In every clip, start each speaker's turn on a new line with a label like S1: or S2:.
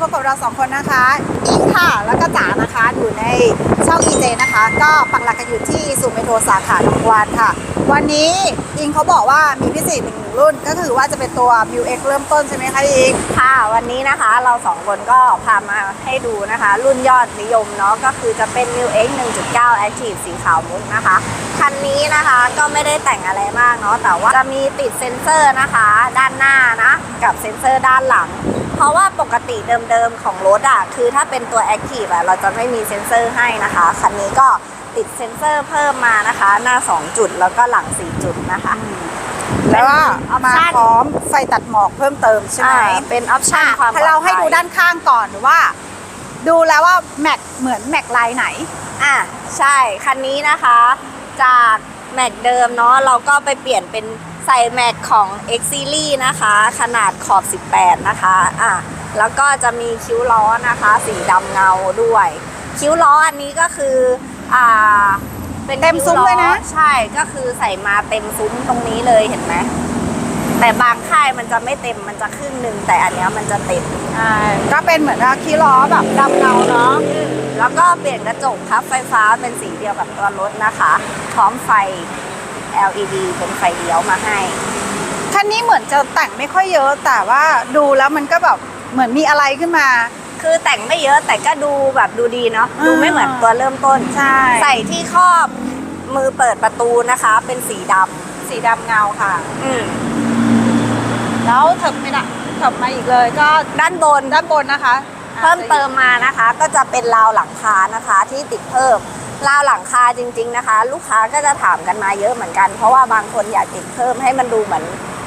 S1: พบกับเราสองคนนะคะอิงค่ะแล้วก็จ๋านะคะอยู่ในช่อง EJ นะคะ ก็ปักหลักกันอยู่ที่สุเมโทรสาขาหนองวานค่ะ วันนี้อิงเขาบอกว่ามีพิเศษหนึ่งรุ่น ก็คือว่าจะเป็นตัว m u x เเริ่มต้นใช่ไหมคะอิง
S2: ค่ะ วันนี้นะคะเราสองคนก็พามาให้ดูนะคะ รุ่นยอดนิยมเนาะก็คือจะเป็น New X 1.9 Active สีขาวมุกนะคะคันนี้นะคะก็ไม่ได้แต่งอะไรมากเนาะแต่ว่าจะมีติดเซ็นเซอร์นะคะ ด้านหน้านะกับเซ็นเซอร์ด้านหลัง เพราะว่าปกติเดิมๆของรถอะคือถ้าเป็นตัว Active อะเราจะไม่มีเซ็นเซอร์ให้นะคะคันนี้ก็ติดเซ็นเซอร์เพิ่มมานะคะ หน้า 2 จุดแล้วก็หลัง 4 จุดนะคะ
S1: แล้วก็
S2: เป็น
S1: มา
S2: option
S1: พร้อมไฟตัดหมอกเพิ่มเติมใช่ไหม
S2: อ่าเป็นออปชั่นความปลอดภัย
S1: เราให้ดูด้านข้างก่อนว่า ดูแล้วว่าแม็กเหมือนแม็กลายไหน
S2: อะใช่ คันนี้นะคะ จากแม็กเดิมเนาะเราก็ไปเปลี่ยนเป็น ใส่แม็กของ X Series นะคะ ขนาดขอบ 18 นะคะอะแล้วก็จะมีคิ้วล้อนะคะ สีดำเงาด้วย คิ้วล้ออันนี้ก็คืออ่าเป็น
S1: เต็มซุ้มเลยนะ
S2: คิ้วอใช่ก็คือใส่มาเต็มซุ้มตรงนี้เลยเห็นไหมแต่บางค่ายมันจะไม่เต็มมันจะครึ่งหนึ่งแต่อันเนี้ยมันจะเต็ม
S1: ก็เป็นเหมือนว่าคีย์ล้อแบบดำเงาเนาะ
S2: แล้วก็เปลี่ยนกระจกพับไฟฟ้าเป็นสีเดียวกับตัวรถนะคะ พร้อมไฟ LED เป็นไฟเลี้ยวมาให้
S1: คันนี้เหมือนจะแต่งไม่ค่อยเยอะ แต่ว่าดูแล้วมันก็แบบเหมือนมีอะไรขึ้นมา
S2: คือแต่งไม่เยอะแต่ก็ดูแบบดูดีเนาะ
S1: อ่า
S2: ดูไม่เหมือนตัวเริ่มต้น
S1: ใช่
S2: ใส่ที่ครอบมือเปิดประตูนะคะ เป็นสีด
S1: สีดำเงาค่ะำ
S2: อืม
S1: แล้วเถิบไม่ได้เถิบมาอีกเลยก็
S2: ด้านบน
S1: ด้านบนนะคะ
S2: เพิ่มเติมมานะคะ ก็จะเป็นราวหลังคานะคะที่ติดเพิ่ม ราวหลังคาจริง ๆนะคะ ลูกค้าก็จะถามกันมาเยอะเหมือนกัน เพราะว่าบางคนอยากติดเพิ่มให้มันดูเหมือน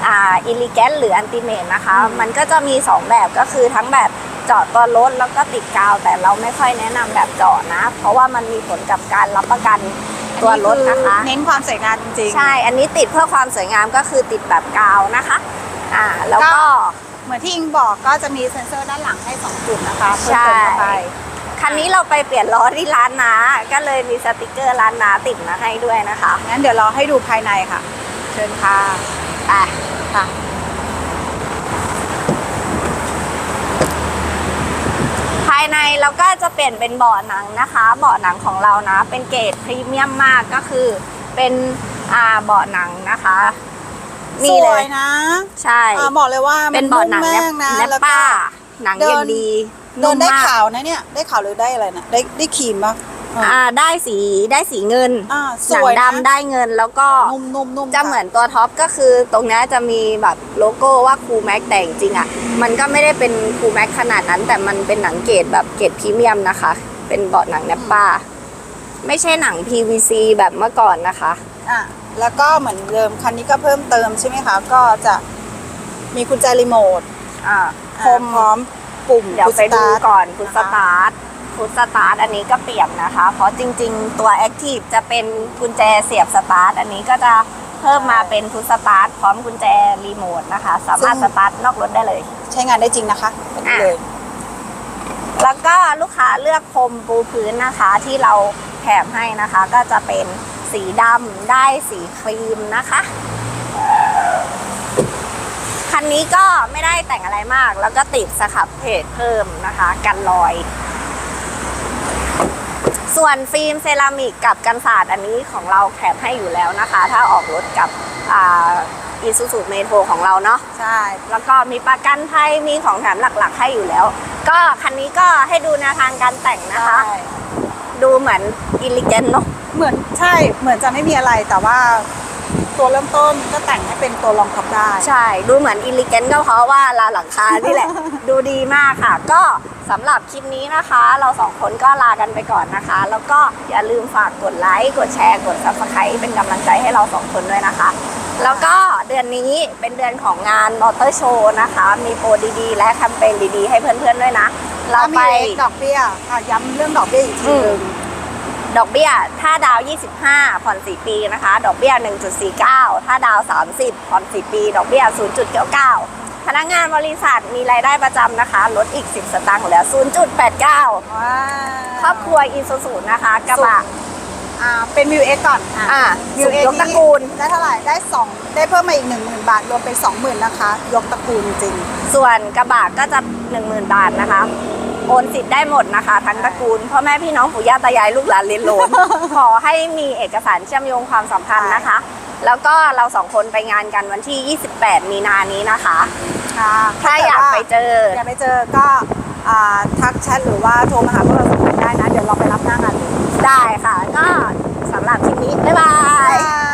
S2: อ่าอิลิแกนหรืออันติเมตนะคะ มันก็จะมี 2 แบบก็คือทั้งแบบเจาะตัวรถแล้วก็ติดกาว แต่เราไม่ค่อยแนะนำแบบเจาะนะ เพราะว่ามันมีผลกับการรับประกันตัวรถนะคะ
S1: เน้นความสวยงามจริงๆ
S2: ใช่ อันนี้ติดเพื่อความสวยงามก็คือติดแบบกาวนะคะ อ่า แล้วก็
S1: เหมือนที่อิงบอกก็จะมีเซ็นเซอร์ด้านหลังให้ 2 จุดนะคะเพิ่ม
S2: ใช่
S1: เติมเข้าไป
S2: คันนี้เราไปเปลี่ยนล้อที่ร้านนาก็เลยมีสติกเกอร์ร้านนาติดมาให้ด้วยนะคะ
S1: งั้นเดี๋ยวเราให้ดูภายในค่ะ เชิญค่ะ
S2: อะ
S1: ค่ะ
S2: ภายในเราก็จะเปลี่ยนเป็นเบาะหนังนะคะ เบาะหนังของเรานะ เป็นเกรดพรีเมียมมากก็คือเป็นอ่าเบาะหนังนะคะ
S1: ส
S2: นี่เล
S1: วย
S2: ย
S1: นะ
S2: ใช่
S1: อ่าบอกเลยว่ามั
S2: เป็นเบาะหนัง
S1: ม
S2: แนบ
S1: มากนะ
S2: แนบ
S1: แล้วก็
S2: ป้า หนัง
S1: เดิน
S2: อย่างดี
S1: เดินได้
S2: มมก
S1: ขาวนะเนี่ย ได้ขาวหรือได้อะไรนะได้ได้ครีมปะอ่า
S2: อ่าได้สีได้สีเงิน
S1: อ่าส
S2: หนัง
S1: วยนะ
S2: ดำได้เงินแล้วก็
S1: นุ่มนุ่มนุ่ม
S2: จะเหมือนตัวท็อปก็คือตรงเนี้ยจะมีแบบโลโก้ว่าคูแม็กแต่จริงๆอะ มันก็ไม่ได้เป็นคูแม็กขนาดนั้น แต่มันเป็นหนังเกรดแบบเกรดพรีเมียมนะคะ เป็นเบาะหนังแนปป้า ไม่ใช่หนัง PVC แบบเมื่อก่อนนะคะ
S1: อะแล้วก็เหมือนเดิมคันนี้ก็เพิ่มเติมใช่ไหมคะ ก็จะมีกุญแจรีโมท
S2: อ่า
S1: คมพร้อมปุ่ม
S2: เดี๋ยวไปดู
S1: push start
S2: ก่อนฟุต
S1: นะ
S2: ส
S1: คะ
S2: ตาร์ทฟุตสตาร์ทอันนี้ก็เปลี่ยนนะคะ เพราะจริง ๆ ตัว Active จะเป็นกุญแจเสียบสตาร์ทอันนี้ก็จะเพิ่มมาเป็นฟุตสตาร์ทพร้อมกุญแจรีโมทนะคะ สามารถสตาร์ทนอกรถได้เลย
S1: ใช้งานได้จริงนะคะแบบนี้เลย
S2: แล้วก็ลูกค้าเลือกพรมปูพื้นนะคะที่เราแถมให้นะคะ ก็จะเป็นสีดำได้สีครีมนะคะ คันนี้ก็ไม่ได้แต่งอะไรมาก แล้วก็ติดสครับเพจเพิ่มนะคะ กันรอย ส่วนฟิล์มเซรามิกกับกันศาสตร์อันนี้ของเราแถมให้อยู่แล้วนะคะ ถ้าออกรถกับอีซูซูเมโทของเราเนาะ
S1: ใช่
S2: แล้วก็มีประกันภัยมีของแถมหลักๆ ให้อยู่แล้ว ก็คันนี้ก็ให้ดูแนวทางการแต่งนะคะ
S1: ใช่
S2: ดูเหมือนอิลิเกนเนาะ
S1: เหมือนใช่เหมือนจะไม่มีอะไรแต่ว่า ตัวเริ่มต้นก็แต่งให้เป็นตัวรองท็อปได้
S2: ใช่ ดูเหมือนอิลิเกนก็เพราะว่าลาหลังคานี่แหละ ดูดีมากค่ะ ก็สำหรับคลิปนี้นะคะ เราสองคนก็ลากันไปก่อนนะคะ แล้วก็อย่าลืมฝากกดไลค์กดแชร์กด subscribe เป็นกำลังใจให้เราสองคนด้วยนะคะ แล้วก็เดือนนี้เป็นเดือนของงานมอเตอร์โชว์นะคะ มีโปรดีๆ และแคมเปญดีๆ ให้เพื่อนๆด้วยนะ เรา
S1: แล้ว
S2: ไป
S1: มีดอกเบี้ยอะย้ำเรื่องดอกเบี้ยอีกทีหนึง
S2: ดอกเบี้ยถ้าดาว 25 ผ่อน 4 ปีนะคะ ดอกเบี้ย 1.49 ถ้าดาว 30 ผ่อน 4 ปี ดอกเบี้ย 0.99 พนักงานบริษัทมีรายได้ประจำนะคะ ลดอีก 10 สตางค์เหลือ 0.89
S1: ว้า
S2: ครอบครัวอีซูซูนะคะ กระบะ
S1: อ่าเป็นมิวเอ็กก่อน
S2: อ่า
S1: มิ
S2: สุ
S1: ว
S2: ด
S1: เอ็ก
S2: ยกตระกูล
S1: ได้เท่าไหร่ได้สองได้เพิ่มมาอีกหนึ่งหมื่นบาท รวมเป็นสองหมื่นนะคะ ยกตระกูลจริง
S2: ส่วนกระบะก็จะ 10,000 บาทนะคะ โอนสิทธิ์ได้หมดนะคะ ทั้งตระกูลพ่อแม่พี่น้องปู่ย่าตายายลูกหลานเลนโหลนขอให้มีเอกสารเชื่อมโยงความสัมพันธ์นะคะ แล้วก็เราสองคนไปงานกันวันที่ 28 มีนานี้นะคะ
S1: ค่ะ
S2: ถ้าอยากไปเจอ
S1: อยากไปเจอก็อ่าทักแชทหรือว่าโทรมาหาพวกเราสองคนได้นะ เดี๋ยวเราไปรับหน้างานเลย
S2: ได้ค่ะ ก็สำหรับคลิปนี้ บ๊ายบาย
S1: บ๊ายบาย